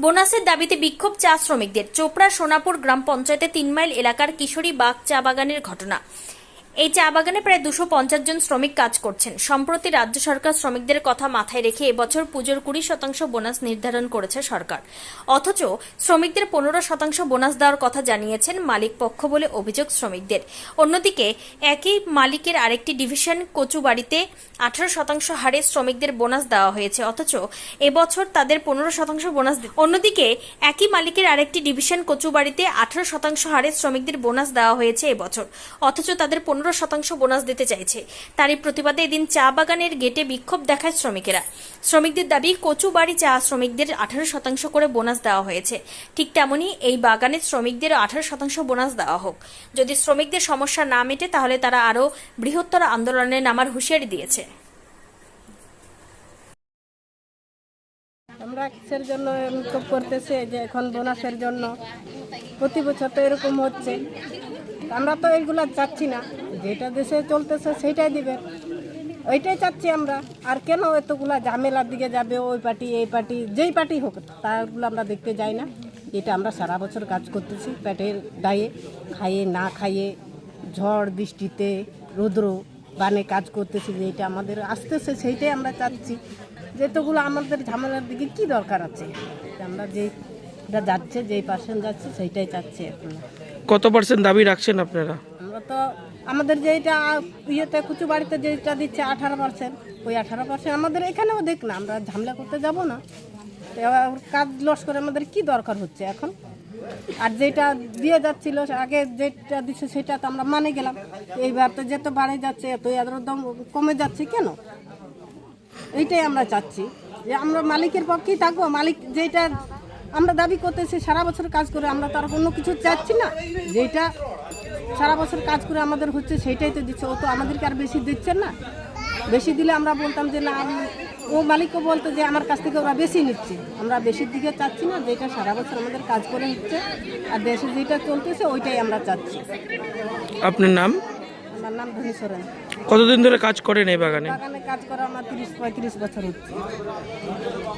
বোনাসের দাবিতে বিক্ষোভ চা শ্রমিকদের। চোপড়া সোনাপুর গ্রাম পঞ্চায়েতে তিন মাইল এলাকার কিশোরী বাগ চা বাগানের ঘটনা। এই চা বাগানে প্রায় দুশো পঞ্চাশ জন শ্রমিক কাজ করছেন। সম্প্রতি রাজ্য সরকার শ্রমিকদের কথা মাথায় রেখে এবছর পুজোর কুড়ি শতাংশ বোনাস নির্ধারণ করেছে সরকার। অথচ শ্রমিকদের পনেরো শতাংশ বোনাস দেওয়ার কথা জানিয়েছেন মালিক পক্ষ বলে অভিযোগ শ্রমিকদের। অন্যদিকে, একই মালিকের আরেকটি ডিভিশন কচুবাড়িতে আঠারো শতাংশ হারে শ্রমিকদের বোনাস দেওয়া হয়েছে। অথচ এবছর তাদের পনেরো শতাংশ বোনাস অন্যদিকে, একই মালিকের আরেকটি ডিভিশন কচুবাড়িতে আঠারো শতাংশ হারে শ্রমিকদের বোনাস দেওয়া হয়েছে এবছর। অথচ তাদের পনেরো শতাংশ বোনাস দিতে চাইছে। তারই প্রতিবাদে এদিন চা বাগানের গেটে বিক্ষোভ দেখায় শ্রমিকেরা। শ্রমিকদের দাবি, কচু বাড়ি চা শ্রমিকদের আঠারো শতাংশ করে বোনাস দেওয়া হয়েছে। ঠিক তেমনই এই বাগানের শ্রমিকদের আঠারো শতাংশ বোনাস দেওয়া হোক। যদি শ্রমিকদের সমস্যা না মেটে, তাহলে তারা আরও বৃহত্তর আন্দোলনে নামার হুঁশিয়ারি দিয়েছে। আমরা কিসের জন্য বিক্ষোভ করতেছে? যে এখন বোনাসের জন্য। প্রতি বছর তো এরকম হচ্ছে। আমরা তো এইগুলা চাচ্ছি না। যেটা দেশে চলতেছে সেইটাই দিবে। ওইটাই চাচ্ছি আমরা। আর কেন এতগুলা ঝামেলার দিকে যাবে ওই পার্টি এই পার্টি যেই পার্টি হোক তারগুলো আমরা দেখতে যাই না। এটা আমরা সারা বছর কাজ করতেছি পেটের দায়ে খাইয়ে না খাইয়ে ঝড় বৃষ্টিতে রৌদ্র বানে কাজ করতেছি যে এটা আমাদের আসতেছে সেইটাই আমরা চাচ্ছি। যেতগুলো আমাদের ঝামেলার দিকে কি দরকার আছে? আমরা যে এটা যাচ্ছে যেই পার্সেন্ট যাচ্ছে সেইটাই চাচ্ছি এখন। কত পার্সেন্ট দাবি রাখছেন আপনারা? আমরা তো আমাদের যেটা ইয়েতে কুচু বাড়িতে যেটা দিচ্ছে আঠারো পার্সেন্ট ওই আঠারো পার্সেন্ট আমাদের এখানেও দেখ না, আমরা ঝামেলা করতে যাব না। এবার কাজ লস করে আমাদের কি দরকার হচ্ছে এখন? আর যেটা দিয়ে যাচ্ছিল, আগে যেটা দিচ্ছে সেটা তো আমরা মানে গেলাম। এইবার তো যেত বাড়ে যাচ্ছে এত এদের দাম কমে যাচ্ছে কেন? এইটাই আমরা চাচ্ছি। যে আমরা মালিকের পক্ষেই থাকব, মালিক যেটা আমরা দাবি করতেছি সারা বছর কাজ করে আমরা তো আর অন্য কিছু চাচ্ছি না। যেটা সারা বছর কাজ করে আমাদের হচ্ছে সেইটাই তো দিচ্ছে। ও তো আমাদেরকে আর বেশি দিচ্ছেন না। বেশি দিলে আমরা বলতাম যে না আমি ও মালিকও বলতো যে আমার কাছ থেকে ওরা বেশি নিচ্ছে। আমরা বেশির দিকে চাচ্ছি না যেটা সারা বছর আমাদের কাজ করে নিচ্ছে। আর দেশে যেটা চলতেছে ওইটাই আমরা চাচ্ছি। আপনার নাম? আমার নাম ধনী সোরেন। কতদিন ধরে কাজ করেন এই বাগানে? বাগানে কাজ করা আমার তিরিশ পঁয়ত্রিশ বছর হচ্ছে।